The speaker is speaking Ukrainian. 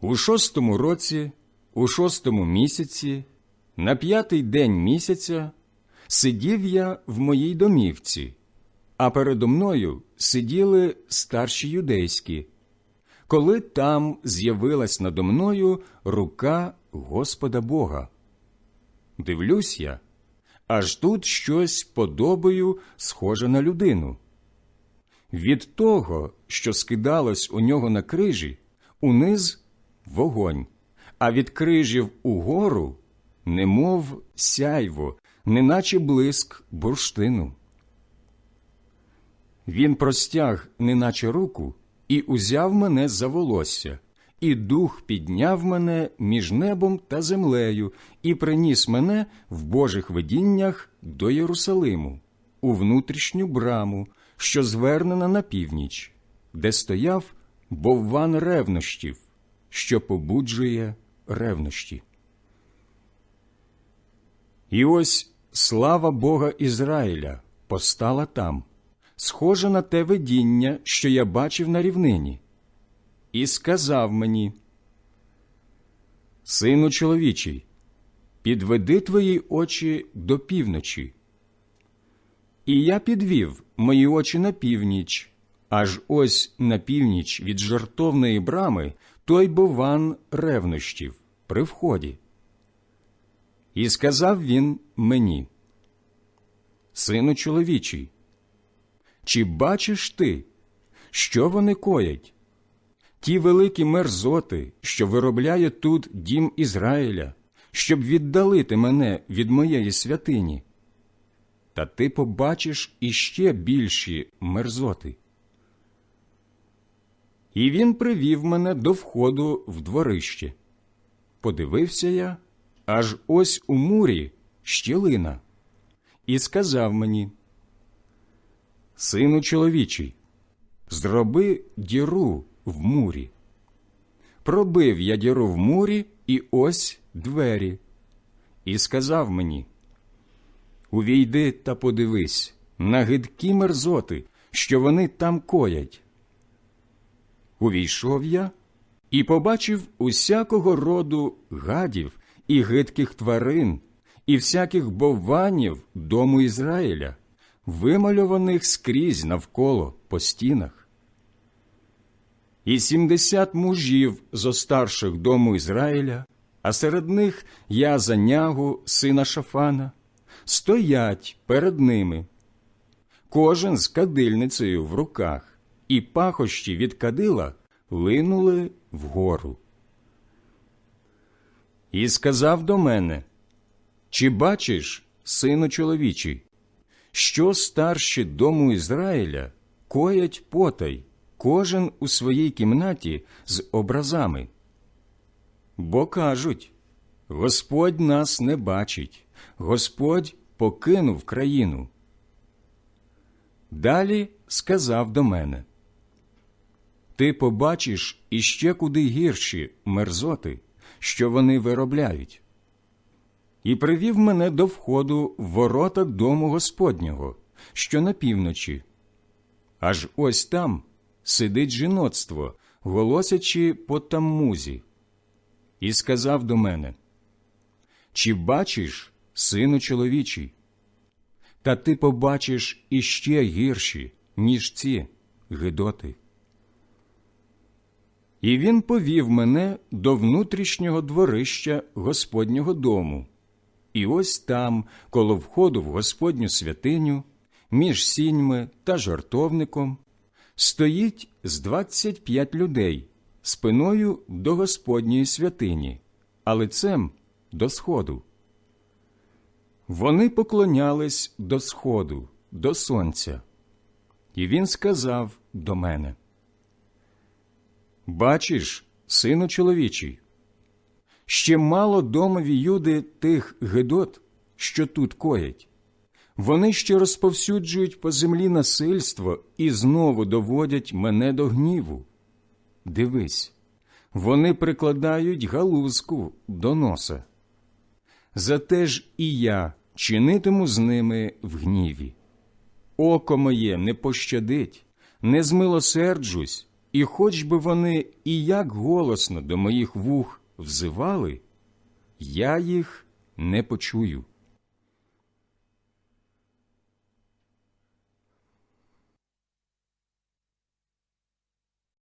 У шостому році, у шостому місяці, на п'ятий день місяця, сидів я в моїй домівці, а передо мною сиділи старші юдейські, коли там з'явилась надо мною рука Господа Бога. Дивлюсь я, аж тут щось подобою схоже на людину. Від того, що скидалось у нього на крижі, униз вогонь, а від крижів угору, немов сяйво, неначе блиск бурштину. Він простяг, неначе руку, і узяв мене за волосся, і дух підняв мене між небом та землею, і приніс мене в Божих видіннях до Єрусалиму, у внутрішню браму, що звернена на північ, де стояв бовван ревнощів, що побуджує ревнощі. І ось слава Бога Ізраїля постала там, схожа на те видіння, що я бачив на рівнині, і сказав мені, Сину чоловічий, підведи твої очі до півночі. І я підвів мої очі на північ, аж ось на північ від жартовної брами той бован ревнощів при вході. І сказав він мені, Сину чоловічий, чи бачиш ти, що вони коять? Ті великі мерзоти, що виробляє тут дім Ізраїля, щоб віддалити мене від моєї святині. Та ти побачиш іще більші мерзоти. І він привів мене до входу в дворище. Подивився я, аж ось у мурі щілина, і сказав мені, Сину чоловічий, зроби діру в мурі. Пробив я діру в мурі, і ось двері, і сказав мені, Увійди та подивись на гидкі мерзоти, що вони там коять. Увійшов я і побачив усякого роду гадів і гидких тварин, і всяких бовванів дому Ізраїля, вимальованих скрізь навколо по стінах. І сімдесят мужів зо старших дому Ізраїля, а серед них я занягу, сина Шафана, стоять перед ними, кожен з кадильницею в руках, і пахощі від кадила линули вгору. І сказав до мене, чи бачиш, сину чоловічий, що старші дому Ізраїля коять потай, кожен у своїй кімнаті з образами? Бо кажуть, Господь нас не бачить, Господь покинув країну. Далі сказав до мене Ти побачиш іще куди гірші мерзоти, що вони виробляють. І привів мене до входу в ворота дому Господнього, що на півночі. Аж ось там сидить жіноцтво, голосячи по таммузі, і сказав до мене Чи бачиш, сину чоловічий? Та ти побачиш іще гірші, ніж ці гидоти. І він повів мене до внутрішнього дворища Господнього дому, і ось там, коло входу в Господню святиню, між сіньми та жартовником, стоїть з двадцять п'ять людей спиною до Господньої святині, а лицем до сходу. Вони поклонялись до сходу, до сонця, і він сказав до мене. Бачиш, сину чоловічий, ще мало домові юди тих гидот, що тут коять. Вони ще розповсюджують по землі насильство і знову доводять мене до гніву. Дивись, вони прикладають галузку до носа. Зате ж і я чинитиму з ними в гніві. Око моє не пощадить, не змилосерджусь, і хоч би вони і як голосно до моїх вух взивали, я їх не почую.